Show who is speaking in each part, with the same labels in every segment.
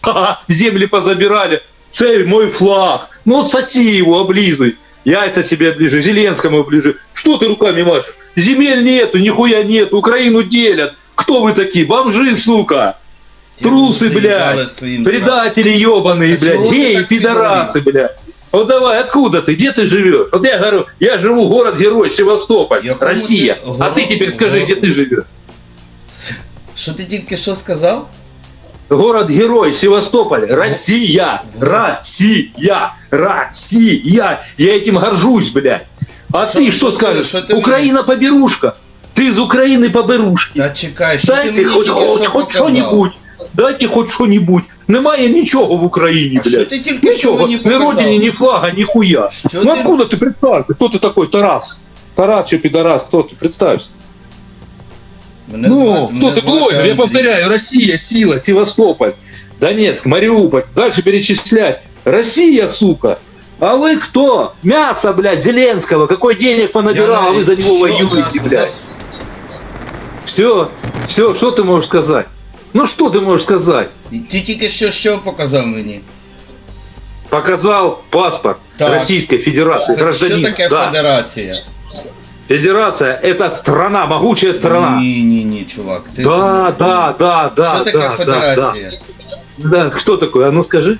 Speaker 1: Ха-ха, земли позабирали. Цель мой флаг. Ну вот соси его, облизывай. Яйца себе оближи, Зеленскому оближи. Что ты руками машешь? Земель нету, нихуя нет, Украину делят. Кто вы такие? Бомжи, сука. Трусы, блядь. Предатели ебаные,
Speaker 2: А
Speaker 1: блядь. Геи, пидорасы, блядь. Вот давай, откуда ты? Где ты живешь? Вот я говорю, я живу город-герой Севастополь, Россия. А ты теперь скажи, где ты живешь?
Speaker 2: Що ти тільки що сказав?
Speaker 1: Город-герой Севастополь, Россия,
Speaker 2: Вот.
Speaker 1: Россия, Россия. Я этим горжусь, блядь. А
Speaker 2: Шо-
Speaker 1: ты
Speaker 2: шо
Speaker 1: что
Speaker 2: ты-
Speaker 1: скажешь?
Speaker 2: шо ты
Speaker 1: Украина поберушка. Ты из Украины поберушки.
Speaker 2: Та чекай, що ти
Speaker 1: Дайте
Speaker 2: мені
Speaker 1: хоть,
Speaker 2: тільки
Speaker 1: хоть,
Speaker 2: що
Speaker 1: хоть
Speaker 2: показав?
Speaker 1: что-нибудь. Дайте хоть что-нибудь. Немає нічого в Україні,
Speaker 2: А що
Speaker 1: блядь.
Speaker 2: ти тільки що
Speaker 1: Ничего,
Speaker 2: мені
Speaker 1: ни
Speaker 2: показав?
Speaker 1: родине, ни флага, нихуя.
Speaker 2: Що
Speaker 1: ну
Speaker 2: ти-
Speaker 1: откуда ты представься? Кто ты такой, Тарас? Тарас, что пидорас, кто ты? Представься.
Speaker 2: Мене
Speaker 1: Ну,
Speaker 2: звати-
Speaker 1: кто
Speaker 2: мене
Speaker 1: ты,
Speaker 2: звати
Speaker 1: блогер? Я
Speaker 2: Андрій.
Speaker 1: повторяю, Россия, сила, Севастополь, Донецк, Мариуполь. Дальше перечислять. Россия, сука. А вы кто? Мясо, блядь, Зеленского. Какой денег понабирал, а вы за него
Speaker 2: Що
Speaker 1: воюете,
Speaker 2: ти
Speaker 1: блядь. Все, все, что ты можешь сказать? Ну что ты можешь сказать?
Speaker 2: Ти тільки що що показав мені?
Speaker 1: Показал паспорт
Speaker 2: Так.
Speaker 1: Российской Федерации,
Speaker 2: Що
Speaker 1: гражданин.
Speaker 2: таке
Speaker 1: Да.
Speaker 2: федерація?
Speaker 1: Федерация это страна, могучая страна.
Speaker 2: Ні, ні, ні, чувак. Ти...
Speaker 1: Да, да, да, да,
Speaker 2: Що таке
Speaker 1: да, да, да.
Speaker 2: федерація?
Speaker 1: Да, кто такой? А ну скажи.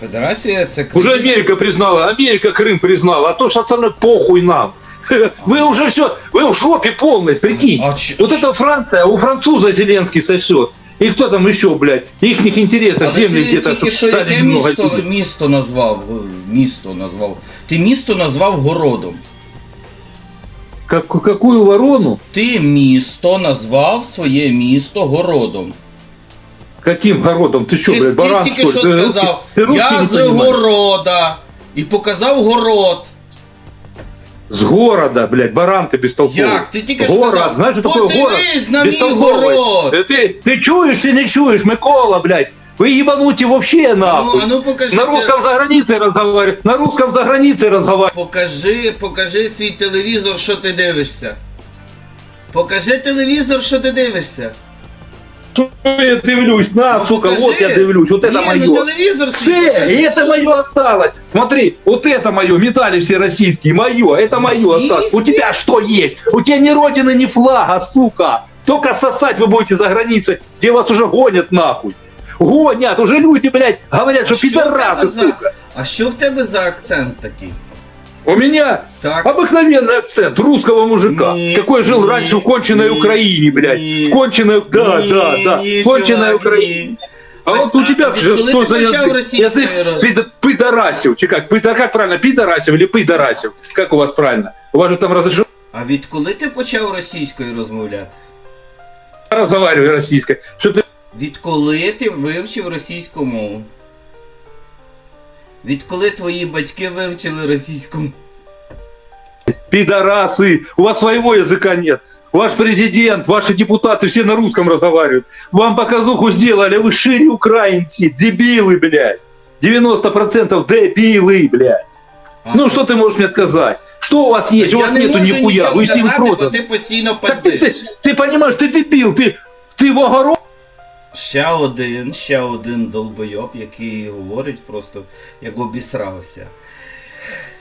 Speaker 2: Федерація це
Speaker 1: Уже
Speaker 2: країна.
Speaker 1: Америка признала, Америка Крым признала, а то что остальное похуй нам. Вы уже все, вы в жопе полной, прикинь.
Speaker 2: А ч-
Speaker 1: Вот это Франция, у француза Зеленский сосет. И кто там еще, блядь, их интересах
Speaker 2: Але
Speaker 1: земли
Speaker 2: ти
Speaker 1: где-то
Speaker 2: тільки що
Speaker 1: стали
Speaker 2: яке
Speaker 1: немного
Speaker 2: місто,
Speaker 1: отсюда.
Speaker 2: місто назвав? е, Місто назвав. Ти місто назвав городом.
Speaker 1: Как, какую ворону?
Speaker 2: Ти місто назвав своє місто городом.
Speaker 1: Каким городом? Ты что,
Speaker 2: ти,
Speaker 1: блядь, баран
Speaker 2: ти тільки
Speaker 1: что
Speaker 2: що
Speaker 1: ли? Ты
Speaker 2: сказав,
Speaker 1: русский- ты русский
Speaker 2: я
Speaker 1: не
Speaker 2: з
Speaker 1: понимаешь?
Speaker 2: города. І показав город.
Speaker 1: С города, блядь, баран ты бестолковый.
Speaker 2: Як? Ти тільки що
Speaker 1: Город,
Speaker 2: сказав,
Speaker 1: знаешь, что такое город?
Speaker 2: подивись на мій
Speaker 1: Бестолковый.
Speaker 2: город.
Speaker 1: Э, Ты, ты чуешь, ты не чуешь, Микола, блядь? Вы ебанути вообще
Speaker 2: Ну,
Speaker 1: нахуй.
Speaker 2: а ну покажи,
Speaker 1: На русском за границей разговаривать. На русском за границей разговаривать.
Speaker 2: покажи, покажи свій телевізор, що ти дивишся. Покажи телевізор, що ти дивишся.
Speaker 1: Что я дивлюсь? На,
Speaker 2: Ну,
Speaker 1: сука,
Speaker 2: покажи.
Speaker 1: вот я дивлюсь. Вот это
Speaker 2: Ні,
Speaker 1: мое.
Speaker 2: ну телевізор свій
Speaker 1: Все,
Speaker 2: покажи.
Speaker 1: и это мое осталось. Смотри, вот это мое, медали все российские, мое, это мое
Speaker 2: Российские?
Speaker 1: осталось. У тебя что есть? У тебя ни родины, ни флага, сука. Только сосать вы будете за границей, где вас уже гонят нахуй. Гонят, уже люди, блядь, говорят, что
Speaker 2: Що в
Speaker 1: пидорасы,
Speaker 2: тебе за-
Speaker 1: сука.
Speaker 2: А що в тебе за акцент такий?
Speaker 1: У меня
Speaker 2: Так.
Speaker 1: обыкновенный акцент русского мужика,
Speaker 2: Не,
Speaker 1: какой жил
Speaker 2: не,
Speaker 1: раньше в конченной
Speaker 2: не,
Speaker 1: Украине, блядь.
Speaker 2: не,
Speaker 1: в конченной, да,
Speaker 2: Ні,
Speaker 1: да, да,
Speaker 2: ні,
Speaker 1: в конченной
Speaker 2: чувак,
Speaker 1: Украине.
Speaker 2: ні.
Speaker 1: А
Speaker 2: Ось
Speaker 1: вот у
Speaker 2: так,
Speaker 1: тебя
Speaker 2: а
Speaker 1: же
Speaker 2: коли
Speaker 1: что
Speaker 2: ти
Speaker 1: за
Speaker 2: почав
Speaker 1: язык?
Speaker 2: російською
Speaker 1: Язык
Speaker 2: роз-
Speaker 1: пид- пидорасив, чи как? Пидор, как правильно, пидорасив или пидорасив? Как у вас правильно? У вас же там разрешено
Speaker 2: А відколи ти почав російською розмовляти?
Speaker 1: разговаривать российской. Что ты
Speaker 2: Відколи ти вивчив російську мову? Відколи твої батьки вивчили російську мову?
Speaker 1: пидорасы? У вас своего языка нет. Ваш президент, ваши депутаты все на русском разговаривают. Вам показуху сделали, вы шире украинцы, дебилы, блядь. 90% дебилы, блядь.
Speaker 2: А,
Speaker 1: Ну что ты можешь мне сказать? Что у вас есть? У
Speaker 2: я
Speaker 1: вас
Speaker 2: не
Speaker 1: нету
Speaker 2: можу
Speaker 1: нихуя,
Speaker 2: нічого
Speaker 1: вы с ним
Speaker 2: сказати, бо
Speaker 1: проданы.
Speaker 2: ти постійно
Speaker 1: Так ты,
Speaker 2: пиздиш.
Speaker 1: ты, ты понимаешь, ты дебил, ты, ты в огород.
Speaker 2: Ще один, ще один долбойоб, який говорить просто, як обісрався.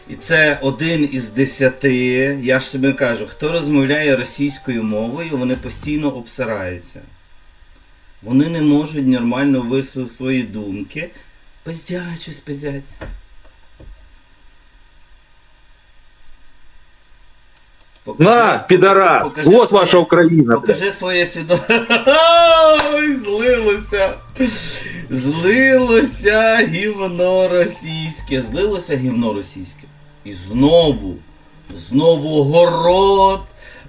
Speaker 2: І це один із десяти. Я ж тобі кажу, хто розмовляє російською мовою, вони постійно обсираються. Вони не можуть нормально висловити свої думки. Пиздять щось пиздять. Покажи-
Speaker 1: На, пидорас,
Speaker 2: покажи
Speaker 1: вот
Speaker 2: своє-
Speaker 1: ваша Украина. блядь.
Speaker 2: Покажи своє свідоме. Злилося. Злилося гівно російське. Злилося гівно російське. І знову. Знову город.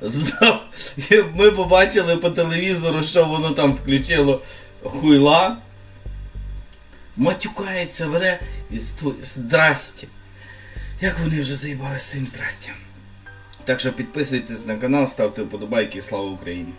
Speaker 2: Ми побачили по телевізору, що воно там включило хуйла. Матюкається, бере і здрасте. Як вони вже заїбали з цим здрастям. Так що підписуйтесь на канал, ставте вподобайки, слава Україні!